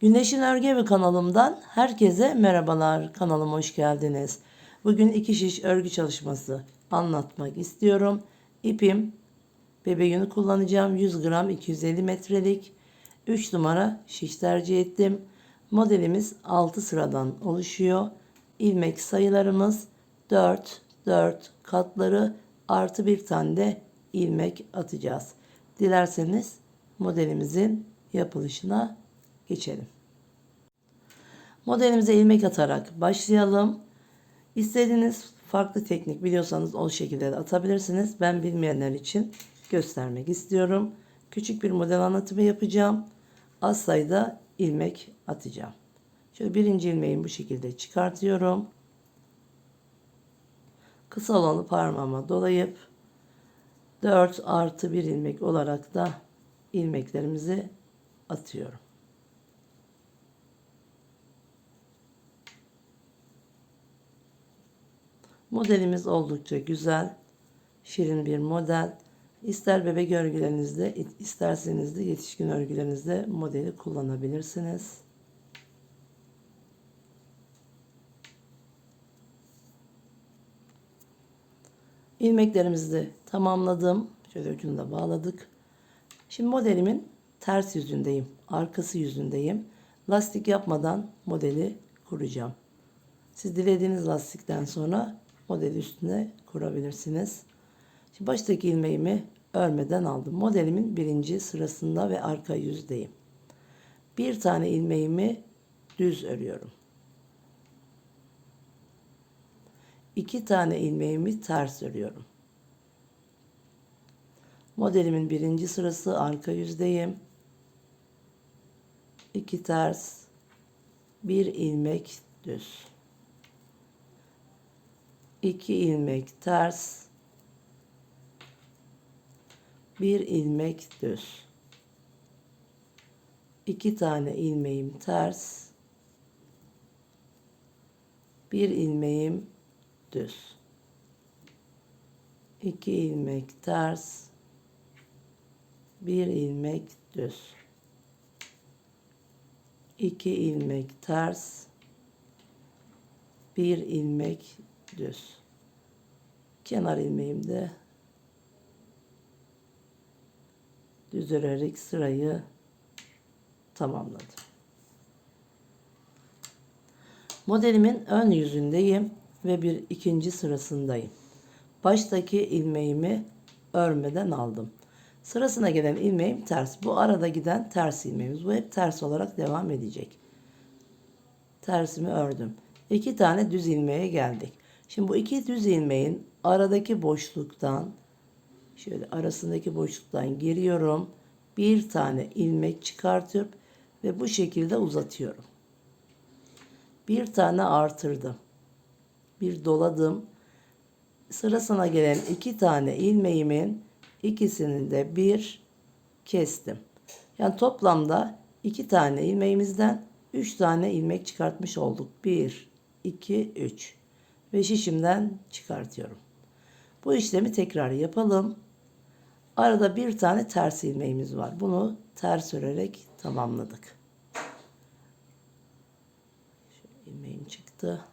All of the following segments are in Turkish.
Güneşin Örgü Evi kanalımdan herkese merhabalar. Kanalıma hoş geldiniz. Bugün iki şiş örgü çalışması anlatmak istiyorum. İpim bebe yünü kullanacağım. 100 gram 250 metrelik 3 numara şiş tercih ettim. Modelimiz 6 sıradan oluşuyor. İlmek sayılarımız 4, 4 katları artı bir tane de ilmek atacağız. Dilerseniz modelimizin yapılışına geçelim. Modelimize ilmek atarak başlayalım. İstediğiniz farklı teknik biliyorsanız o şekilde de atabilirsiniz. Ben bilmeyenler için göstermek istiyorum. Küçük bir model anlatımı yapacağım. Az sayıda ilmek atacağım. Şöyle birinci ilmeğimi bu şekilde çıkartıyorum. Kısa olanı parmağıma dolayıp 4 artı 1 ilmek olarak da ilmeklerimizi atıyorum. Modelimiz oldukça güzel, şirin bir model. İster bebek örgülerinizde, isterseniz de yetişkin örgülerinizde modeli kullanabilirsiniz. İlmeklerimizi de tamamladım. Şöyle ucunu da bağladık. Şimdi modelimin ters yüzündeyim. Arkası yüzündeyim. Lastik yapmadan modeli kuracağım. Siz dilediğiniz lastikten sonra modeli üstüne kurabilirsiniz. Şimdi baştaki ilmeğimi örmeden aldım. Modelimin birinci sırasında ve arka yüzdeyim. Bir tane ilmeğimi düz örüyorum. İki tane ilmeğimi ters örüyorum. Modelimin birinci sırası arka yüzdeyim. İki ters, bir ilmek düz. 2 ilmek ters, bir ilmek düz. 2 tane ilmeğim ters, bir ilmeğim düz. 2 ilmek ters, bir ilmek düz. 2 ilmek ters, bir ilmek düz. Kenar ilmeğim de düz örerek sırayı tamamladım. Modelimin ön yüzündeyim ve bir ikinci sırasındayım. Baştaki ilmeğimi örmeden aldım. Sırasına gelen ilmeğim ters. Bu arada giden ters ilmeğimiz. Bu hep ters olarak devam edecek. Tersimi ördüm. İki tane düz ilmeğe geldik. Şimdi bu iki düz ilmeğin aradaki boşluktan şöyle arasındaki boşluktan giriyorum. Bir tane ilmek çıkartıyorum ve bu şekilde uzatıyorum. Bir tane artırdım. Bir doladım. Sırasına gelen iki tane ilmeğimin ikisini de bir kestim. Yani toplamda iki tane ilmeğimizden üç tane ilmek çıkartmış olduk. Bir, iki, üç ve şişimden çıkartıyorum. Bu işlemi tekrar yapalım. Arada bir tane ters ilmeğimiz var. Bunu ters örerek tamamladık. Şöyle ilmeğim çıktı.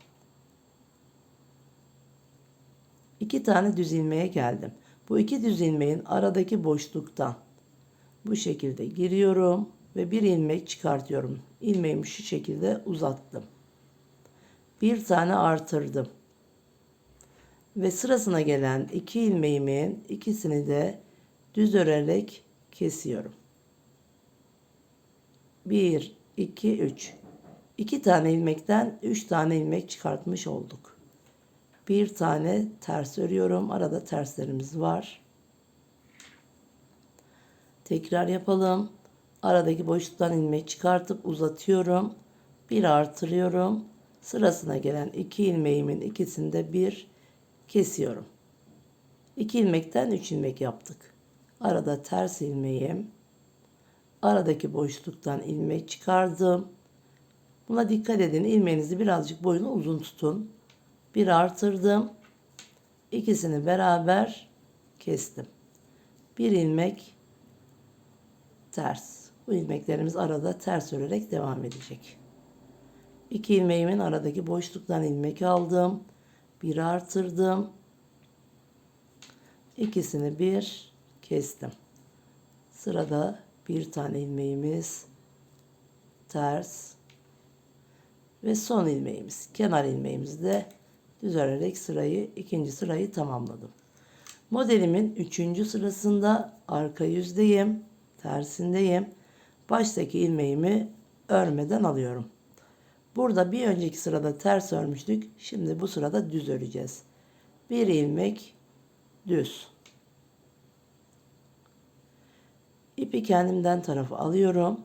İki tane düz ilmeğe geldim. Bu iki düz ilmeğin aradaki boşluktan bu şekilde giriyorum ve bir ilmek çıkartıyorum. İlmeğimi şu şekilde uzattım. Bir tane artırdım ve sırasına gelen iki ilmeğimin ikisini de düz örerek kesiyorum. 1 2 3 2 tane ilmekten 3 tane ilmek çıkartmış olduk. Bir tane ters örüyorum. Arada terslerimiz var. Tekrar yapalım. Aradaki boşluktan ilmek çıkartıp uzatıyorum. Bir artırıyorum. Sırasına gelen iki ilmeğimin ikisinde bir kesiyorum. 2 ilmekten 3 ilmek yaptık. Arada ters ilmeğim. Aradaki boşluktan ilmek çıkardım. Buna dikkat edin. İlmeğinizi birazcık boyunu uzun tutun. Bir artırdım. İkisini beraber kestim. Bir ilmek ters. Bu ilmeklerimiz arada ters örerek devam edecek. İki ilmeğimin aradaki boşluktan ilmek aldım. Bir artırdım. İkisini bir kestim. Sırada bir tane ilmeğimiz ters ve son ilmeğimiz kenar ilmeğimizi de düz sırayı ikinci sırayı tamamladım. Modelimin üçüncü sırasında arka yüzdeyim, tersindeyim. Baştaki ilmeğimi örmeden alıyorum. Burada bir önceki sırada ters örmüştük. Şimdi bu sırada düz öreceğiz. Bir ilmek düz. İpi kendimden tarafa alıyorum.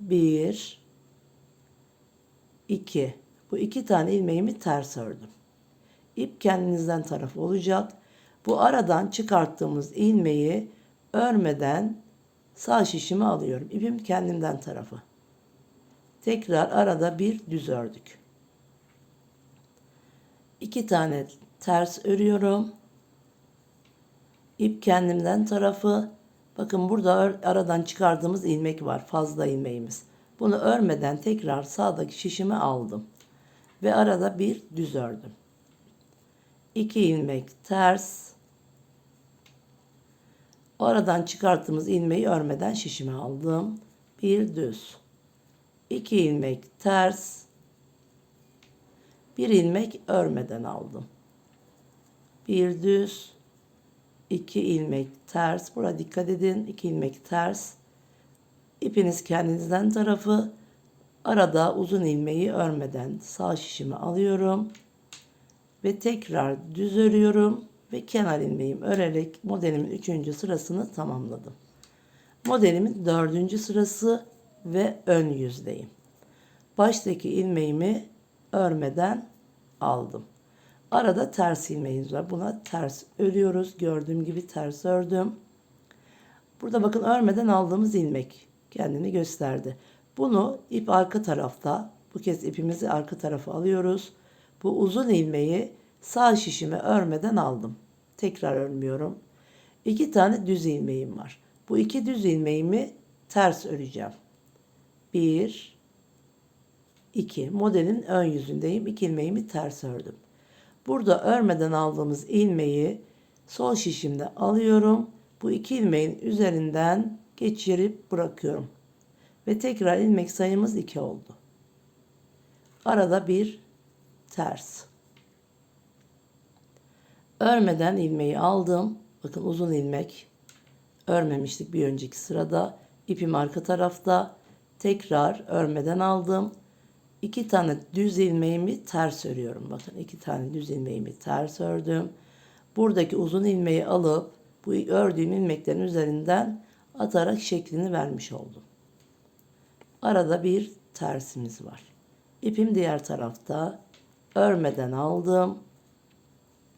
Bir, iki. Bu iki tane ilmeğimi ters ördüm. İp kendinizden taraf olacak. Bu aradan çıkarttığımız ilmeği örmeden sağ şişimi alıyorum. İpim kendimden tarafı. Tekrar arada bir düz ördük. İki tane ters örüyorum. İp kendimden tarafı. Bakın burada aradan çıkardığımız ilmek var. Fazla ilmeğimiz. Bunu örmeden tekrar sağdaki şişimi aldım. Ve arada bir düz ördüm. 2 ilmek ters. Aradan çıkarttığımız ilmeği örmeden şişime aldım. Bir düz. 2 ilmek ters. Bir ilmek örmeden aldım. Bir düz. 2 ilmek ters. Burada dikkat edin. 2 ilmek ters. İpiniz kendinizden tarafı. Arada uzun ilmeği örmeden sağ şişimi alıyorum ve tekrar düz örüyorum ve kenar ilmeğim örerek modelimin 3. sırasını tamamladım. Modelimin 4. sırası ve ön yüzdeyim. Baştaki ilmeğimi örmeden aldım. Arada ters ilmeğimiz var. Buna ters örüyoruz. Gördüğüm gibi ters ördüm. Burada bakın örmeden aldığımız ilmek kendini gösterdi. Bunu ip arka tarafta, bu kez ipimizi arka tarafa alıyoruz bu uzun ilmeği sağ şişime örmeden aldım. Tekrar örmüyorum. İki tane düz ilmeğim var. Bu iki düz ilmeğimi ters öreceğim. Bir, iki. Modelin ön yüzündeyim. İki ilmeğimi ters ördüm. Burada örmeden aldığımız ilmeği sol şişimde alıyorum. Bu iki ilmeğin üzerinden geçirip bırakıyorum. Ve tekrar ilmek sayımız 2 oldu. Arada bir ters. Örmeden ilmeği aldım. Bakın uzun ilmek. Örmemiştik bir önceki sırada. İpim arka tarafta. Tekrar örmeden aldım. İki tane düz ilmeğimi ters örüyorum. Bakın iki tane düz ilmeğimi ters ördüm. Buradaki uzun ilmeği alıp bu ördüğüm ilmeklerin üzerinden atarak şeklini vermiş oldum. Arada bir tersimiz var. İpim diğer tarafta örmeden aldım.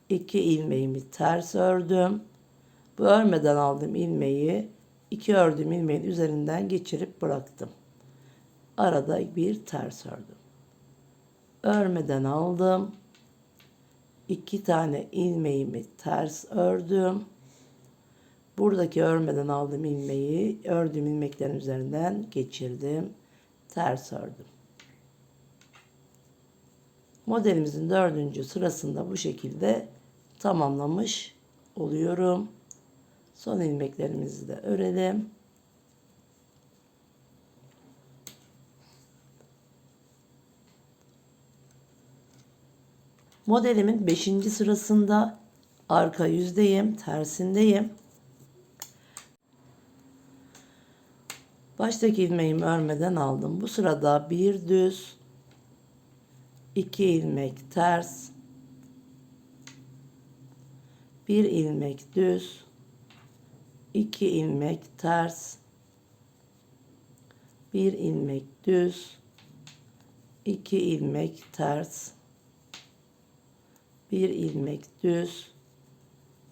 İki ilmeğimi ters ördüm. Bu örmeden aldığım ilmeği iki ördüğüm ilmeğin üzerinden geçirip bıraktım. Arada bir ters ördüm. Örmeden aldım. İki tane ilmeğimi ters ördüm. Buradaki örmeden aldığım ilmeği ördüğüm ilmeklerin üzerinden geçirdim. Ters ördüm. Modelimizin dördüncü sırasında bu şekilde tamamlamış oluyorum. Son ilmeklerimizi de örelim. Modelimin 5. sırasında arka yüzdeyim, tersindeyim. Baştaki ilmeğimi örmeden aldım. Bu sırada bir düz, 2 ilmek ters, bir ilmek düz, 2 ilmek ters, bir ilmek düz, 2 ilmek ters, bir ilmek düz,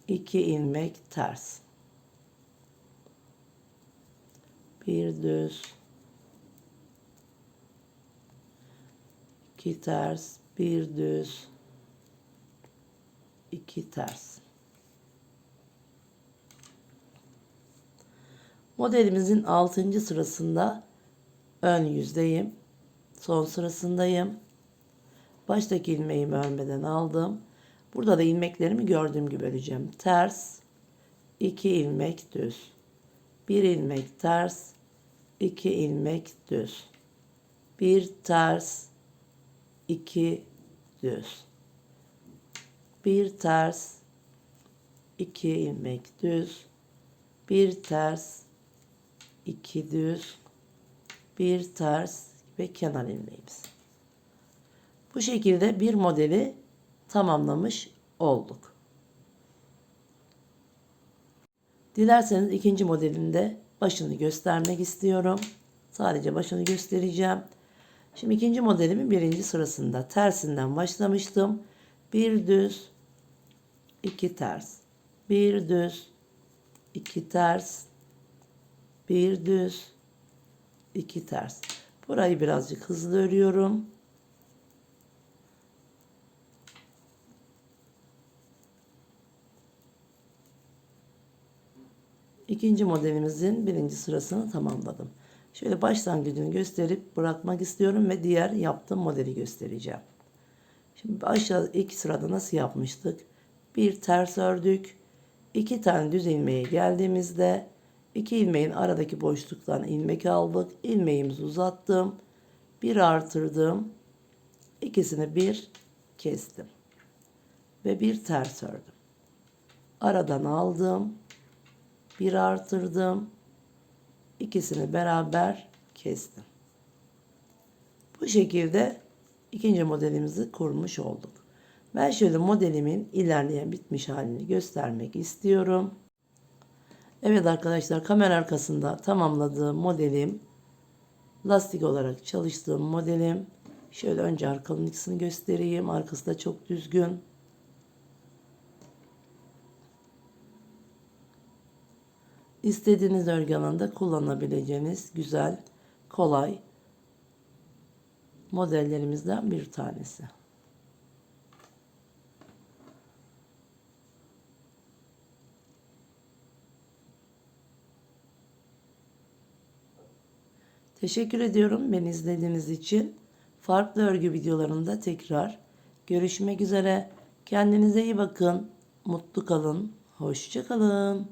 2 ilmek ters. Bir düz, 2 ters, bir düz, iki ters. Modelimizin 6. sırasında ön yüzdeyim. Son sırasındayım. Baştaki ilmeğimi örmeden aldım. Burada da ilmeklerimi gördüğüm gibi öreceğim. Ters, 2 ilmek düz. 1 ilmek ters, 2 ilmek düz. 1 ters, 2 düz. 1 ters, 2 ilmek düz. 1 ters, 2 düz. 1 ters ve kenar ilmeğimiz. Bu şekilde bir modeli tamamlamış olduk. Dilerseniz ikinci modelinde başını göstermek istiyorum. Sadece başını göstereceğim. Şimdi ikinci modelimin birinci sırasında tersinden başlamıştım. Bir düz, iki ters. Bir düz, iki ters. Bir düz, iki ters. Burayı birazcık hızlı örüyorum. İkinci modelimizin birinci sırasını tamamladım. Şöyle başlangıcını gösterip bırakmak istiyorum ve diğer yaptığım modeli göstereceğim. Şimdi aşağı ilk sırada nasıl yapmıştık? Bir ters ördük. iki tane düz ilmeğe geldiğimizde iki ilmeğin aradaki boşluktan ilmek aldık. İlmeğimizi uzattım. Bir artırdım. İkisini bir kestim. Ve bir ters ördüm. Aradan aldım bir artırdım. İkisini beraber kestim. Bu şekilde ikinci modelimizi kurmuş olduk. Ben şöyle modelimin ilerleyen bitmiş halini göstermek istiyorum. Evet arkadaşlar kamera arkasında tamamladığım modelim lastik olarak çalıştığım modelim. Şöyle önce arkanın ikisini göstereyim. Arkası da çok düzgün. İstediğiniz örgü alanında kullanabileceğiniz güzel, kolay modellerimizden bir tanesi. Teşekkür ediyorum beni izlediğiniz için. Farklı örgü videolarında tekrar görüşmek üzere. Kendinize iyi bakın. Mutlu kalın. Hoşça kalın.